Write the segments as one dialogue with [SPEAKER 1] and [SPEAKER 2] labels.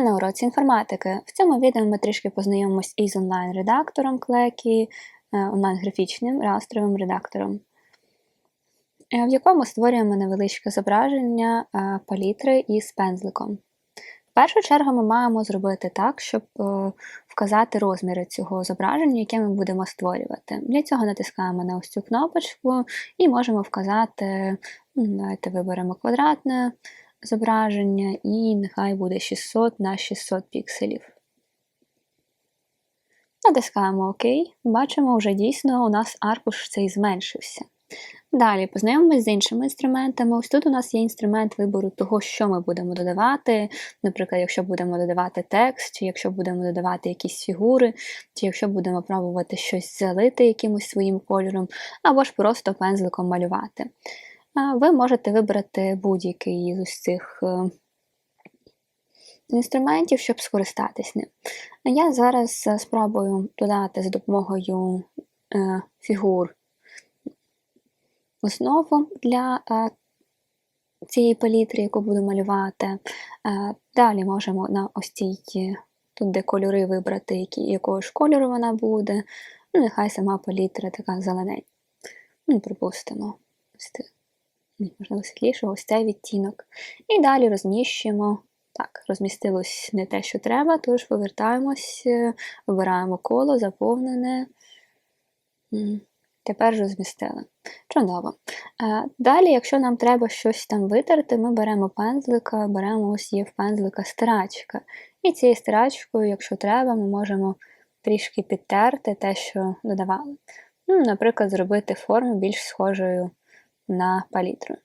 [SPEAKER 1] Вітаю на уроці інформатики. В цьому відео ми трішки познайомимось із онлайн-редактором Клекі, е, онлайн-графічним растровим редактором, е, в якому створюємо невеличке зображення е, палітри із пензликом. В першу чергу ми маємо зробити так, щоб вказати розміри цього зображення, яке ми будемо створювати. Для цього натискаємо на ось цю кнопочку і можемо вказати, давайте виберемо квадратне зображення, і нехай буде 600 на 600 пікселів. Натискаємо ОК, бачимо, вже дійсно у нас аркуш цей зменшився. Далі познайомимося з іншими інструментами. Ось тут у нас є інструмент вибору того, що ми будемо додавати. Наприклад, якщо будемо додавати текст, чи якщо будемо додавати якісь фігури, чи якщо будемо пробувати щось залити якимось своїм кольором, або ж просто пензликом малювати ви можете вибрати будь-який із цих е, інструментів, щоб скористатись ним. Я зараз е, спробую додати за допомогою е, фігур основу для цієї палітри, яку буду малювати. Далі можемо на ось цій, тут де кольори вибрати, які, якого ж кольору вона буде. Ну, Нехай сама палітра така зелененька. Ну, припустимо. Можливо, світліше, ось цей відтінок. І далі розміщуємо. Так, розмістилось не те, що треба, тож повертаємось, вибираємо коло, заповнене. Тепер розмістили. Чудово. Далі, якщо нам треба щось там витерти, ми беремо пензлика, беремо ось є в пензлика стирачка. І цією стирачкою, якщо треба, ми можемо трішки підтерти те, що додавали. Ну, Наприклад, зробити форму більш схожою на палітру.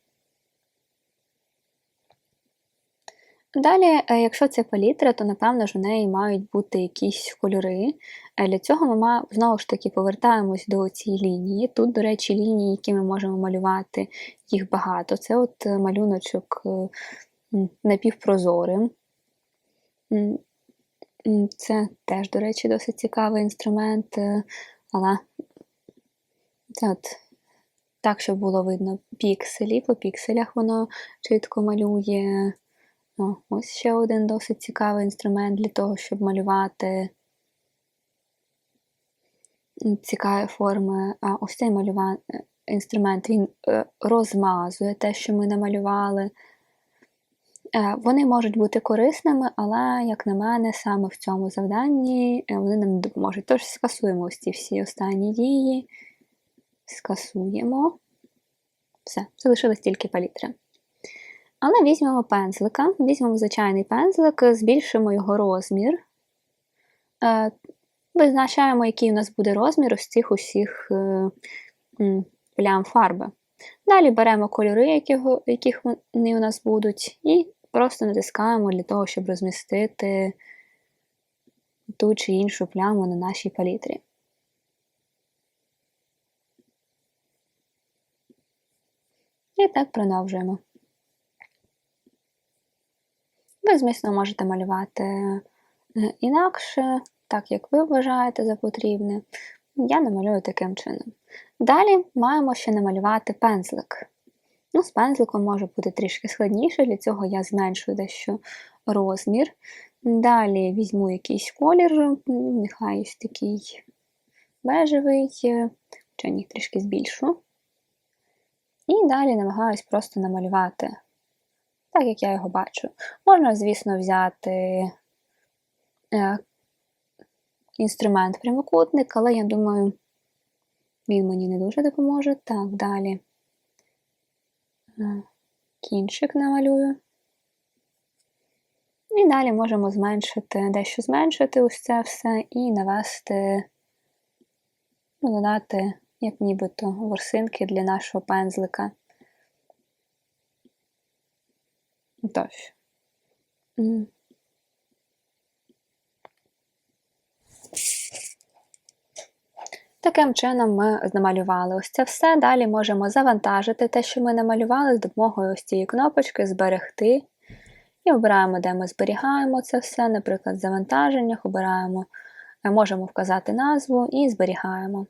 [SPEAKER 1] Далі, е, якщо це палітра, то напевно ж у неї мають бути якісь кольори. Е, для цього ми знову ж таки повертаємось до цієї лінії. Тут, до речі, лінії, які ми можемо малювати, їх багато. Це от е, малюночок напівпрозорим. Це теж, до речі, досить цікавий інструмент, але це от так, щоб було видно пікселі, по пікселях воно чітко малює. О, Ось ще один досить цікавий інструмент для того, щоб малювати цікаві форми. А ось цей малюван... Е, інструмент він е, розмазує те, що ми намалювали. Е, вони можуть бути корисними, але, як на мене, саме в цьому завданні вони нам допоможуть. Тож скасуємо ось ці всі останні дії скасуємо. Все, залишилась тільки палітра. Але візьмемо пензлика, візьмемо звичайний пензлик, збільшимо його розмір. Е, визначаємо, який у нас буде розмір ось цих усіх е, плям фарби. Далі беремо кольори, яких вони у нас будуть, і просто натискаємо для того, щоб розмістити ту чи іншу пляму на нашій палітрі. І так продовжуємо. Ви, звісно, можете малювати е, інакше, так як ви вважаєте за потрібне. Я намалюю таким чином. Далі маємо ще намалювати пензлик. Ну, З пензликом може бути трішки складніше, для цього я зменшую дещо розмір. Далі візьму якийсь колір, нехай такий бежевий, чи ні, трішки збільшу. І далі намагаюсь просто намалювати, так як я його бачу. Можна, звісно, взяти е, інструмент прямокутник, але я думаю, він мені не дуже допоможе. Так, далі е, кінчик намалюю. І далі можемо зменшити, дещо зменшити ось це все і навести, ну, додати як нібито ворсинки для нашого пензлика. Тож. Таким чином ми намалювали ось це все. Далі можемо завантажити те, що ми намалювали, з допомогою ось цієї кнопочки Зберегти. І обираємо, де ми зберігаємо це все, наприклад, в завантаженнях, обираємо, можемо вказати назву і зберігаємо.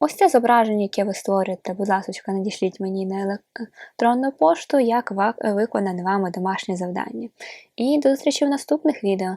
[SPEAKER 1] Ось це зображення, яке ви створюєте, будь ласка, надішліть мені на електронну пошту, як виконане вами домашнє завдання. І до зустрічі в наступних відео.